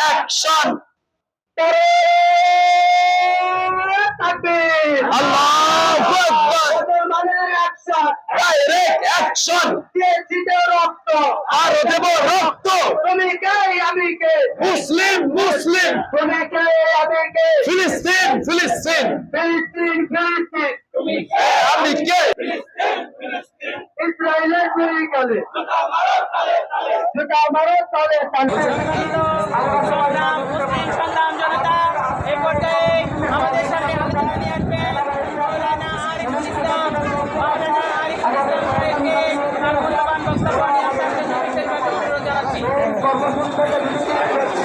Action action মুসলিম মুসলিম। তুমি কে? আমি কে? ফিলিস্তিন ফিলিস্তিন। আমি কে? ইসরায়েলের গুলি গলে জুতা মারো তলে তলে সংগ্রাম মুসলিম সংগ্রাম জনতা এই পর্যায়ে আমাদের সামনে আলোচনা নিয়ে আসবেন মাওলানা আরিফুল ইসলাম মাওলানা আরিফুল ইসলাম সাহেবকে তার মূল্যবান বক্তব্য নিয়ে আসার জন্য বিশেষভাবে অনুরোধ জানাচ্ছি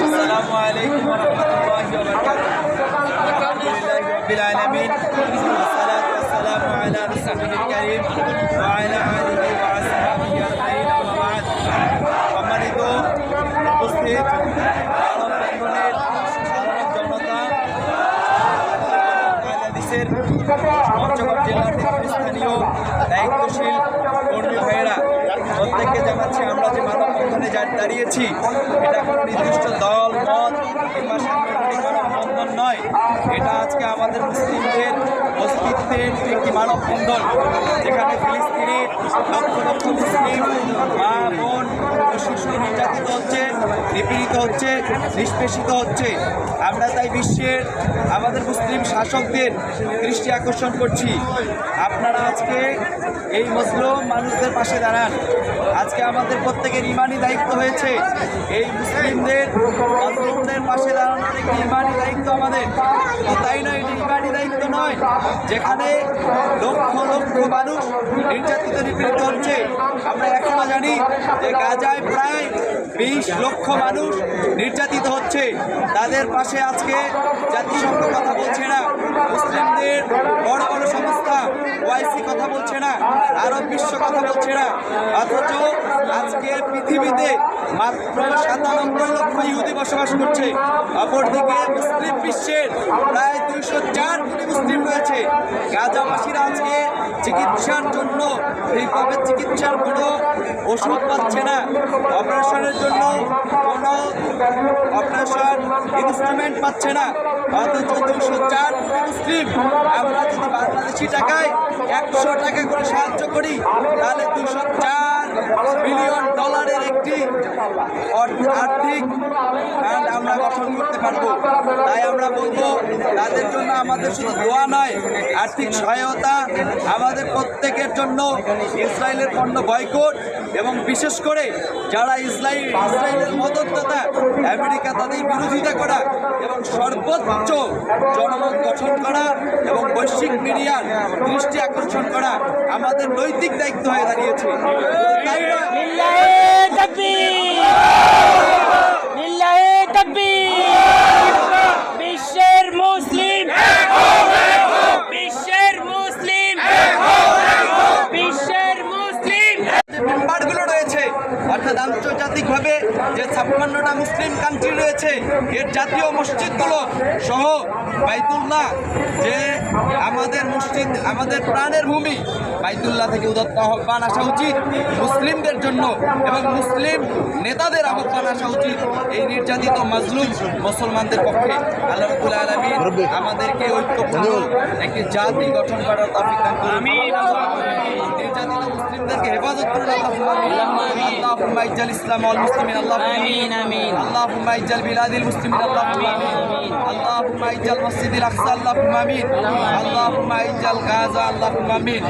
السلام عليكم ورحمة الله وبركاته الحمد لله رب العالمين والصلاة والسلام على رسوله الكريم وعلى آله وأصحابه বাংলাদেশের পঞ্চগড় স্থানীয় দায়িত্বশীল কর্মী ভাইয়েরা প্রত্যেককে জানাচ্ছি আমরা যে মানব বন্ধনে দাঁড়িয়েছি এটা কোনো নির্দিষ্ট দল মত সাংগঠনিক নয়। এটা আজকে আমাদের মুসলিমদের অস্তিত্বের একটি মানববন্ধন যেখানে ফিলিস্তিনি, লক্ষ লক্ষ মুসলিম, মা, বোন শিশু নির্যাতিত হচ্ছে, নিপীড়িত হচ্ছে, নিষ্পেষিত হচ্ছে। আমরা তাই বিশ্বের আমাদের মুসলিম শাসকদের দৃষ্টি আকর্ষণ করছি। আপনারা আজকে এই মুসলিম মানুষদের পাশে দাঁড়ান। আজকে আমাদের প্রত্যেকের ইমানি দায়িত্ব হয়েছে। এই মুসলিমদের পাশে একটি ইমানি দায়িত্ব আমাদের। তাই নয় ইমানি দায়িত্ব নয়, যেখানে লক্ষ লক্ষ মানুষ নির্যাতিত, নিপীড়িত হচ্ছে। আমরা এখনও জানি যে গাজায় প্রায় বিশ লক্ষ মানুষ নির্যাতিত হচ্ছে। তাদের পাশে আজকে জাতিসংঘ কথা বলছে না। মুসলিমদের বড় বড় সংস্থা ওয়াইসি কথা বলছে না আরব বিশ্ব কথা বলছে না। অথচ আজকে পৃথিবীতে মাত্র সাতানব্বই লক্ষ ইহুদি বসবাস করছে। অপরদিকে মুসলিম বিশ্বের প্রায় দুইশো চার কোটি মুসলিম গাজাবাসীরা আজকে চিকিৎসার জন্য ঠিকভাবে চিকিৎসার কোনো ওষুধ পাচ্ছে না। অপারেশনের জন্য কোনো অপারেশন ইনস্ট্রুমেন্ট পাচ্ছে না। অথচ দুশো চার কোটি মুসলিম আমরা যদি বাংলাদেশি টাকায় একশো টাকা করে সাহায্য করি, তাহলে দুশো চার বিলিয়ন ডলারের একটি আর্থিক আমরা গঠন করতে পারব। তাই আমরা বলব, তাদের আমাদের শুধু দোয়া নয় আর্থিক সহায়তা আমাদের প্রত্যেকের জন্য ইসরায়েলের পণ্য বয়কট এবং বিশেষ করে যারা ইসরায়েল ইসরায়েলের মদতদাতা আমেরিকা তাদের বিরোধিতা করা এবং সর্বোচ্চ জনমত গঠন করা এবং বৈশ্বিক মিডিয়ার দৃষ্টি আকর্ষণ করা আমাদের নৈতিক দায়িত্ব হয়ে দাঁড়িয়েছে। তাই নয়, লিল্লাহে তাকবীর লিল্লাহে তাকবীর বিশ্বের মুসলিম বিশ্বের মুসলিম বিশ্বের মুসলিম যে মেম্বারগুলো রয়েছে অর্থাৎ আন্তর্জাতিকভাবে যে ছাপ্পান্নটা মুসলিম কান্ট্রি রয়েছে এর জাতীয় মসজিদগুলো সহ বাইতুল্লাহ যে আমাদের মসজিদ আমাদের প্রাণের ভূমি বাইতুল্লাহ থেকে উদত্ত আহ্বান আসা উচিত মুসলিমদের জন্য এবং মুসলিম নেতাদের আহ্বান আসা উচিত এই নির্যাতিত মাজলুম মুসলমানদের পক্ষে। আল্লাহ রবুল আলমী আমাদেরকে ঐক্যপূর্ণ একটি জাতি গঠন করার তফিক দান করুন। নির্যাতিত মুসলিমদেরকে হেফাজত করুন আল্লাহুম্মা ইজ্জাল ইসলাম ওয়াল মুসলিমিন আল্লাহুম্মা আমিন আমিন اللهم اجعل بلاد المسلمين اللهم امين اللهم اجعل مسجد الاقصى اللهم امين اللهم اجعل غزه اللهم امين